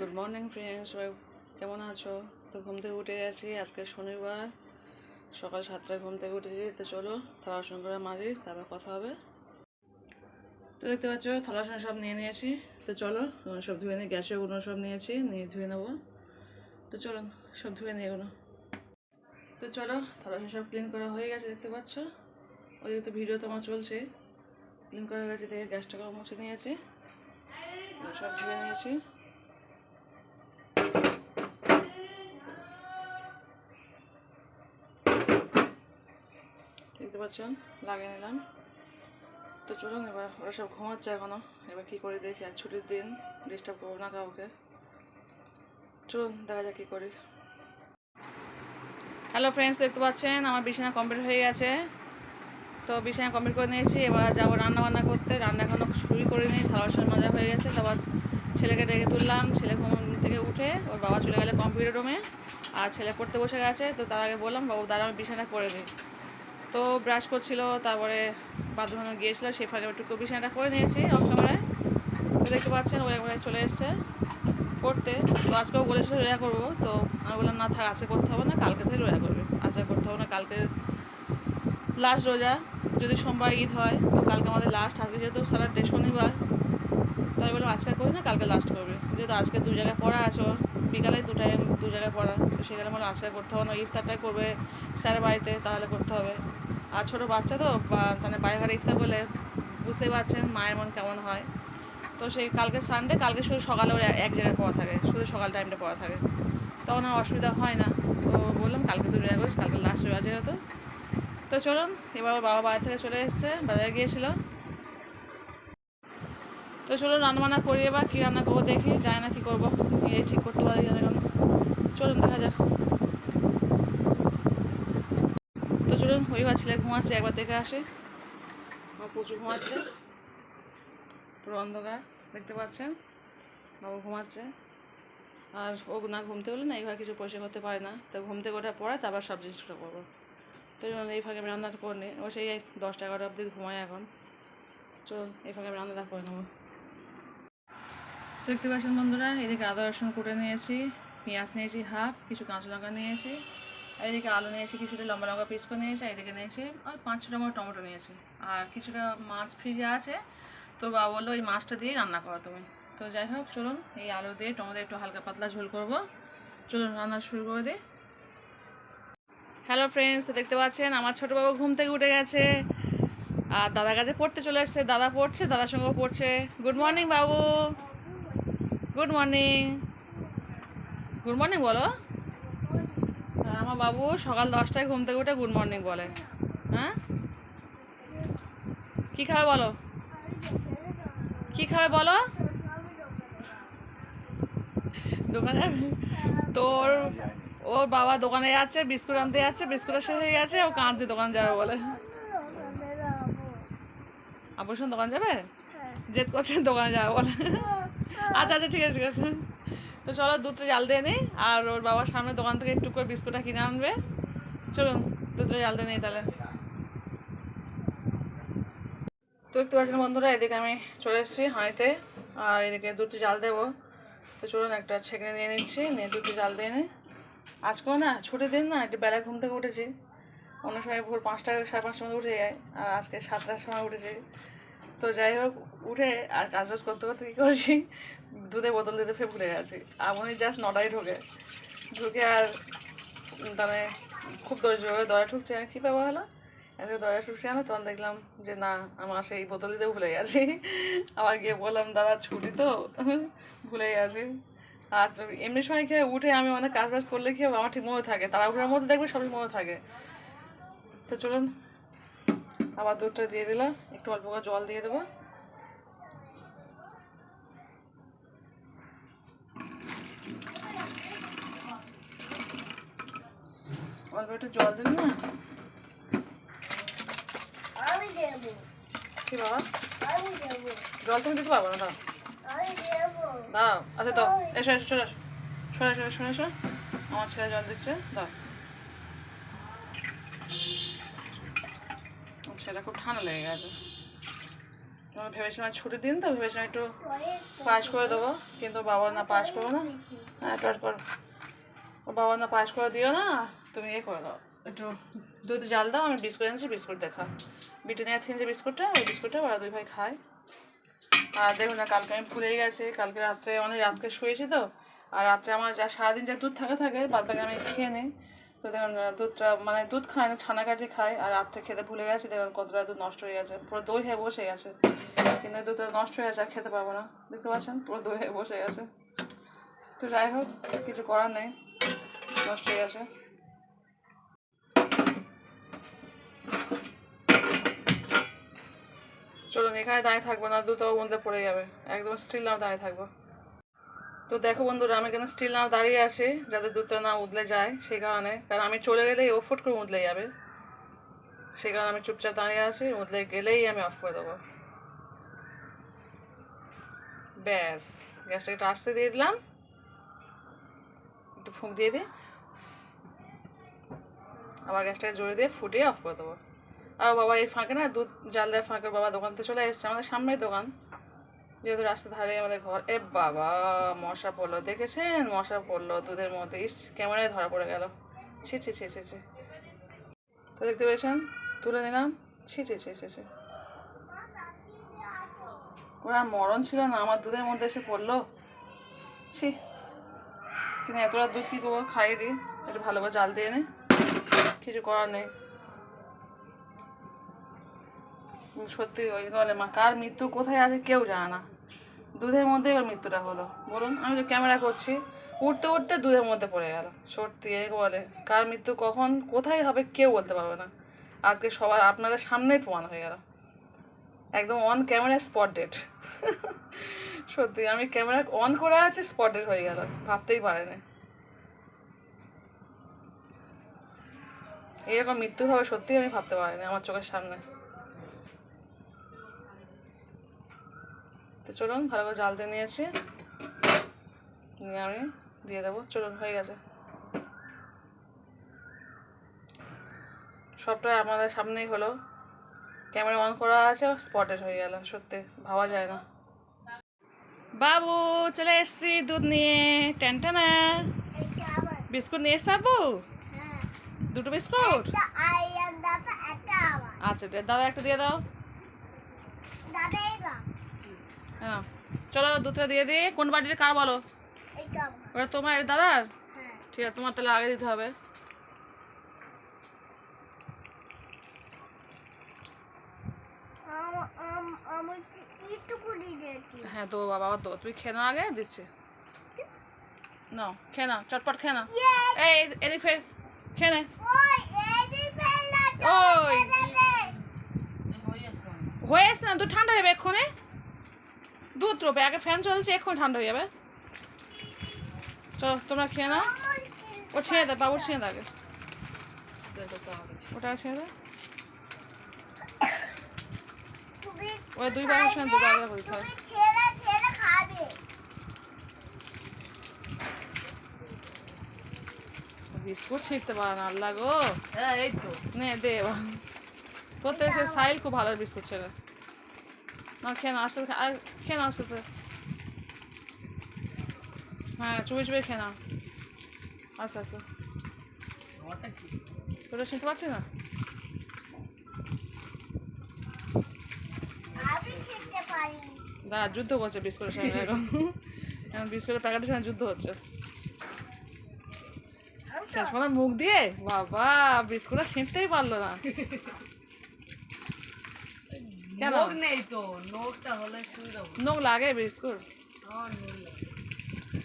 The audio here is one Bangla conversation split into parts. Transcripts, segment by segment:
গুড মর্নিং ফ্রেন্ডস সবাই কেমন আছো? তো ঘুম থেকে উঠে গেছি। আজকে শনিবার। সকাল সাতটায় ঘুম থেকে উঠেছি। তো চলো, থালা করে মারি তারপর কথা হবে। তো দেখতে পাচ্ছ, থালা সব নিয়ে নিয়েছি। তো চলো সব ধুয়ে নিয়ে গ্যাসে ওগুলো সব নিয়েছি, নিয়ে ধুয়ে নেব। তো চলো, সব ধুয়ে নিয়ে এগুলো। তো চলো, থালা সব ক্লিন করা হয়ে গেছে, দেখতে পাচ্ছ? ওদিকে তো ভিডিও তোমার চলছে। ক্লিন করা হয়ে গেছে দেখে গ্যাসটাকেও মুছে নিয়েছি। সব ধুয়ে নিয়েছি দেখতে পাচ্ছেন? লাগিয়ে নিলাম তো চলুন, এবার ওরা সব ঘুমাচ্ছে এখনও। এবার কী করে দেখি আর ছুটির দিন ডিস্টার্ব করব না কাউকে। চলুন, দেখা যাক কী করি। হ্যালো ফ্রেন্ডস দেখতে পাচ্ছেন, আমার বিছানা কমপ্লিট হয়ে গেছে। তো বিছানা কমপ্লিট করে নিয়েছি, এবার যাব রান্না বান্না করতে। রান্না এখনও শুরু করিনি থালা বাসন মাজা হয়ে গেছে। তারপর ছেলেকে ডেকে তুললাম, ছেলে ঘুম থেকে উঠে, ওর বাবা চলে গেলে কম্পিউটার রুমে আর ছেলে পড়তে বসে গেছে, তো তার আগে বললাম, বাবু দাঁড়া আমি বিছানা করে দিই। তো ব্রাশ করছিল, তারপরে বাথরুমে গিয়েছিল, সেই ফাঁকে একটু বিছানাটা করে নিয়েছি অফ ক্যামেরায় তো দেখতে পাচ্ছেন ও একবারে চলে এসছে করতে। তো আজকেও বলেছিল রোজা করব। তো আমি বললাম, না থাক, আজকে করতে হবে না, কালকে থেকে রোজা করবে। আজকে করতে হবে না, কালকে লাস্ট রোজা। যদি সোমবার ঈদ হয়, তো কালকে আমাদের লাস্ট আজকে যেহেতু সারা ডে শনিবার। তাই বললাম, আজকে করি না, কালকে লাস্ট করবে। যেহেতু আজকে দু জায়গায় পড়া আছে ওর, বিকালে দু টাইম দু জায়গায় পড়া। তো সেখানে বললাম, আজকে করতে হবে না ইফতারটাই করবে, স্যারের বাড়িতে তাহলে করতে হবে। আর ছোটো বাচ্চা তো মানে বাইরে ইফতার করলে বুঝতেই পারছেন মায়ের মন কেমন হয়। তো সেই কালকে সানডে কালকে শুধু সকালে ওর এক জায়গায় পড়া থাকে, শুধু সকাল টাইমটা পড়া থাকে। তখন আর অসুবিধা হয় না। তো বললাম, কালকে তুই রোজা করিস কালকে লাস্ট রোজা যেহেতু। তো চলুন, এবার ওর বাবা বাড়ি থেকে চলে এসছে, বাজারে গিয়েছিল। তো চলুন, রান্নাবান্না করি এবার, কী রান্না করব দেখি, জানি না কী করব। ঠিক করতে পারি চলুন, দেখা যাক। চলুন ওইবার ছেলে ঘুমাচ্ছে, একবার দেখে আসে। আমার প্রচুর ঘুমাচ্ছে। পুরো অন্ধকার, দেখতে পাচ্ছেন? বাবু ঘুমাচ্ছে। আর ও না ঘুমতে হলে না এইভাবে কিছু পরিষ্কার করতে পারে না। তো ঘুম থেকে ওঠা পরে তারপর সব জিনিসটা করব। তো এই ফাঁকে আমি রান্নাটা করে নিই। ও সেই দশটা এগারোটা অবধি ঘুমায় এখন। চলুন, এই ফাঁকে আমি রান্নাটা করে নেব। তো দেখতে পাচ্ছেন বন্ধুরা, এদিকে আদা রসুন কুটে নিয়েছি, পেঁয়াজ নিয়েছি হাফ, কিছু কাঁচা লঙ্কা নিয়েছি। আর এদিকে আলু নিয়েছি কিছুটা লম্বা লম্বা পিস করে নিয়েছি আর এদিকে নিয়েছি আর পাঁচ ছটা মতো টমেটো নিয়েছি আর কিছুটা মাছ ফ্রিজে আছে, তো বাবা বলল ওই মাছটা দিয়ে রান্না করো তুমি। তো যাই হোক, চলুন এই আলু দিয়ে টমেটো একটু হালকা পাতলা ঝোল করব। চলুন রান্না শুরু করে দিই। হ্যালো ফ্রেন্ডস তো দেখতে পাচ্ছেন আমার ছোটো বাবু ঘুম থেকে উঠে গেছে। আর দাদার কাছে পড়তে চলে এসছে। দাদা পড়ছে, দাদার সঙ্গেও পড়ছে। গুড মর্নিং বাবু। গুড মর্নিং গুড মর্নিং বলো। আমার বাবু সকাল দশটায় ঘুম থেকে উঠে গুড মর্নিং বলে। হ্যাঁ? কী খাবে বলো? কী খাবে বলো? দোকানে? যাবে তোর ওর বাবা দোকানে যাচ্ছে বিস্কুট আনতে যাচ্ছে বিস্কুটের শেষ হয়ে গেছে ও কাঁদছে দোকান যাবে বলে। সঙ্গে দোকান যাবে? জেদ করছে দোকানে যাবে বলে। আচ্ছা আচ্ছা ঠিক আছে ঠিক আছে। তো চলো দুধটা জাল দিয়ে নিই আর ওর বাবার সামনে দোকান থেকে একটু করে বিস্কুটটা কিনে আনবে। চলুন, দুধটা জাল দিয়ে নিই তাহলে। তো দেখতে পাচ্ছেন বন্ধুরা, এদিকে আমি চলে এসেছি হাঁড়িতে, আর এদিকে দুধটা জাল দেবো। তো চলুন, একটা ছেঁকে নিয়ে নিচ্ছি, নিয়ে দুধটা জাল দিয়ে নিই আজকেও না, ছুটির দিন না, একটু বেলায় ঘুম থেকে উঠেছি। অন্য সময় ভোর পাঁচটা, সাড়ে পাঁচটার মধ্যে উঠে যায়, আর আজকে সাতটার সময় উঠেছি। তো যাই হোক, উঠে আর কাজ বাজ করতে করতে কী করছি? দুধে বোতল দিতে ফের ভুলে গেছি। এমনই জাস্ট নটায় ঢোকে। ঢুকে আর মানে খুব ধৈর্য দয়া ঠুকছে। আর কী ব্যাপার হলো? এত দয়া ঠুকছে না? তখন দেখলাম যে না, আমার সেই বোতল দিতে ভুলে গেছি। আবার গিয়ে বললাম, দাদা, ছুটি তো? ভুলে গেছি। আর এমনি সময় খেয়ে উঠে আমি অনেক কাজ বাজ করলে খেয়ে আমার ঠিক মনে থাকে। তারা তাড়াহুড়োর মধ্যে দেখবে সবই মনে থাকে। তো চলুন আবার দুধটা দিয়ে দিলাম। একটু অল্প করে জল দিয়ে দেবো। অল্প একটু জল দিন না? কি বাবা? জল তুমি দিতে পারব না দাও। দাও আচ্ছা দাও। এসো এসো চলে এসো শোনো শোনো শোনো। আমার ছেলে জল দিচ্ছে দাও। ছেলেটা খুব ঠান্ডা লেগে গেছে। ভেবেছিলাম ছুটির দিন, তো ভেবেছিলাম একটু পাস করে দেবো, কিন্তু বাবা না পাস করো না। হ্যাঁ পাস করো। বাবা না পাস করে দিও না, তুমি ইয়ে করে দাও। একটু দুধ জাল দাও, আমি বিস্কুট এনেছি, বিস্কুট দেখা। ব্রিটানিয়া থেকে যে বিস্কুটটা, ওই বিস্কুটটা ওরা দুই ভাই খায়। আর দেখুন না, কালকে আমি ভুলেই গেছি, কালকে রাত্রে অনেক রাত্রে শুয়েছি তো, আর রাত্রে আমার যা সারাদিন যা দুধ থাকে থাকে, বাদ বাকি আমি খেয়ে নিই। তো দেখুন দুধটা মানে দুধ খায় না ছানা কাটি খায়, আর রাত্রে খেতে ভুলে গেছি দেখুন কতটা দুধ নষ্ট হয়ে গেছে। পুরো দই হয়ে বসে গেছে। কিন্তু দুধটা নষ্ট হয়ে গেছে, আর খেতে পারব না। দেখতে পাচ্ছেন? পুরো দই হয়ে বসে গেছে। তো যাই হোক, কিছু করার নেই। নষ্ট হয়ে গেছে। চলুন, এখানে দাঁড়িয়ে থাকব, না দুধটাও মধ্যে পড়ে যাবে। একদম স্টিল নাও দাঁড়িয়ে থাকব। তো দেখো বন্ধুরা, আমি কিন্তু স্টিল নাও দাঁড়িয়ে আছি যাতে দুধটা না উদলে যায় সেই কারণে। কারণ আমি চলে গেলেই ও ফুট করে উদলে যাবে। সেই কারণে আমি চুপচাপ দাঁড়িয়ে আছি উদলে গেলেই আমি অফ করে দেবো। ব্যাস গ্যাসটা একটু আসতে দিয়ে দিলাম। একটু ফুঁক দিয়ে দিই। আবার গ্যাসটাকে জোরে দিয়ে ফুটিয়ে অফ করে দেবো। আর বাবা, এই ফাঁকে না দুধ, জাল দেওয়ার ফাঁকে বাবা দোকান থেকে চলে এসছে, আমাদের সামনের দোকান। যেহেতু রাস্তার ধারে আমাদের ঘর, এ বাবা, মশা পড়ল, দেখেছেন? মশা পড়ল, দুধের মধ্যে, ইস ক্যামেরায় ধরা পড়ে গেল। ছি ছি ছি ছি ছি। তো দেখতে পেয়েছেন? তুলে নিলাম। ছি ছি ছি ছি ছি। ওরা মরণ ছিল না, আমার দুধের মধ্যে এসে পড়ল। ছি। কিন্তু এতটা দুধ কী করব? খাইয়ে দিই। একটু ভালো করে জাল দিয়ে নে। কিছু করার নেই। সত্যি, ওই বলে মা, কার মৃত্যু, কোথায় আছে কেউ জানে না। দুধের মধ্যেই ওর মৃত্যুটা হলো। বলুন, আমি তো ক্যামেরা করছি। উঠতে উঠতে দুধের মধ্যে পড়ে গেল। সত্যি এই বলে, কার মৃত্যু, কখন, কোথায় হবে কেউ বলতে পারবে না। আজকে সবার আপনাদের সামনেই প্রমাণ হয়ে গেল। একদম অন ক্যামেরা স্পট ডেট সত্যি, আমি ক্যামেরা অন করে আছি স্পট ডেট হয়ে গেল। ভাবতেই পারেনি। এরকম মৃত্যু হবে সত্যি আমি ভাবতে পারিনি আমার চোখের সামনে। তো চলুন ভালো করে জাল দিয়ে নিয়েছি। নিয়ে আমি দিয়ে দেবো। চলুন হয়ে গেছে। সবটাই আমাদের সামনেই হলো। ক্যামেরা অন করা আছে স্পটেড হয়ে গেল। সত্যি ভাবা যায় না। বাবু চলে এসছি দুধ নিয়ে। টেনটানা বিস্কুট নিয়ে এসছি আব্বু? দুটো বিস্কুট? আচ্ছা দাদা একটা দিয়ে দাও। চলো দুধটা দিয়ে দিই। কোন বাটির কার বলো? ওটা তোমার দাদার? হ্যাঁ। ঠিক আছে তোমার তাহলে আগে দিতে হবে। আম আম আমি একটু করে দিয়েছি। হ্যাঁ তো বাবা তো তুমি খেয়ে নাও আগে দিচ্ছি। নাও খেয়ে নাও চটপট খেয়ে নাও। এই এদিক ফের খেয়ে নে। ওই এদি হয়ে এসছে না দুধ ঠান্ডা হয়ে যাবে এক্ষুনি? দুধ রোবে আগে ফ্যান চলছে এক্ষুনি ঠান্ডা হয়ে যাবে। চলো তোমরা খেয়ে নাও। ও ছেড়ে দে বাবুর ছেড়ে ওটা ছেড়ে দে। ওই হবে বিস্কুট ছিঁড়তে পারে না আল্লাহ গো। হ্যাঁ এই তো। নে দে তোর তো সে সাইল খুব ভালো বিস্কুট ছেড়ে। আর খেয়ে না আস্তে আস্তে হ্যাঁ চুপে চুপে খেয়ে নাও আস্তে আস্তে তোরা শুনতে পাচ্ছি না যুদ্ধ করছে বিস্কুটের সঙ্গে এখন এখন বিস্কুটের প্যাকেটের সঙ্গে যুদ্ধ হচ্ছে শেষ মুখ দিয়ে বাবা বিস্কুটটা ছিঁড়তেই পারল না কেন? নোখ নেই তো নোখটা হলে সুবিধা নোক লাগে বিস্কুট? আমার নোখ লাগে।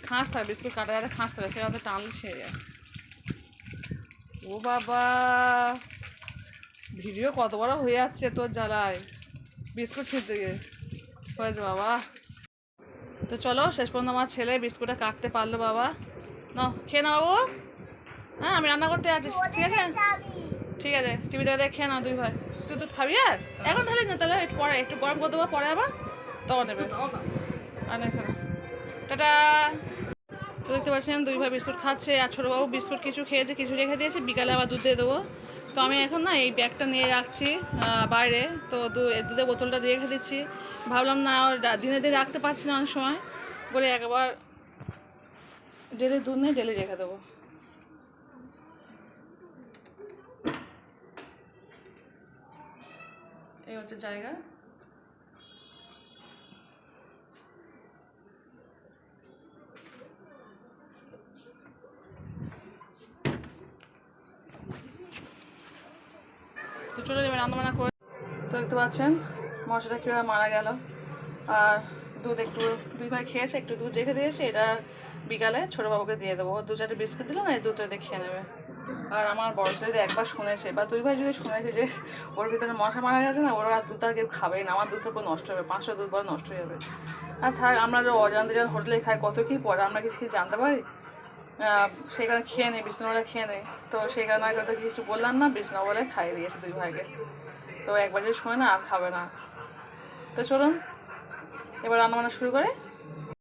খাঁস থাকে বিস্কুট কাটা যাতে খাঁস থাকে সেটা টানলে ছিঁড়ে যায়। ও বাবা ভিডিও কত বড় হয়ে যাচ্ছে তোর জ্বালায়। বিস্কুট ছিঁড়তে গিয়ে। হয়েছে বাবা। তো চলো শেষ পর্যন্ত আমার ছেলে বিস্কুটটা কাটতে পারল বাবা। নাও খেয়ে নাও বাবু। হ্যাঁ আমি রান্না করতে আছি? ঠিক আছে ঠিক আছে টিভি দেখে খেয়ে নাও দুই ভাই। তুই দুধ খাবি আর এখন তাহলে না তাহলে একটু পরে একটু গরম করে দেবো পরে আবার তখন নেবে টাটা। তো দেখতে পাচ্ছেন দুই ভাই বিস্কুট খাচ্ছে আর ছোটোবাবু বিস্কুট কিছু খেয়েছে কিছু রেখে দিয়েছে বিকালে আবার দুধ দিয়ে দেবো। তো আমি এখন না এই ব্যাগটা নিয়ে রাখছি বাইরে। তো দুধের বোতলটা দিয়ে রেখে দিচ্ছি। ভাবলাম না আর দিনে দিনে রাখতে পারছি না অনেক সময়। বলে একবার ডেলি দুধ নিয়ে ডেলি রেখে দেবো। এই হচ্ছে জায়গা। তো চলে যাবে রান্নাবান্না করে। তো দেখতে পাচ্ছেন, মশাটা কীভাবে মারা গেল। আর দুধ একটু, দুই ভাই খেয়েছে, একটু দুধ রেখে দিয়েছে, এটা বিকালে ছোটো বাবুকে দিয়ে দেবো। দু চারটে বিস্কুট দিলাম এই দুধটা দিয়ে খেয়ে নেবে। আর আমার বড় যদি একবার শুনেছে, বা দুই ভাই যদি শুনেছে যে ওর ভিতরে মশা মারা গেছে না, ওরা দুধ আর কেউ খাবেই না, আমার দুধটা পুরো নষ্ট হবে পাঁচশো দুধ বড় নষ্ট হয়ে যাবে। আর থাক, আমরা যে অজান্তে যারা হোটেলে খাই, কত কী পরে, আমরা কিছু কি জানতে পারি? কারণে খেয়ে নেই, বিষ্ণুবেলা খেয়ে নেই। তো আর কথা কিছু বললাম না বিষ্ণু বলে খাইয়ে দিয়েছে দুই ভাইকে। তো একবার যদি শোনে না, আর খাবে না। তো চলুন, এবার রান্না বান্না শুরু করে।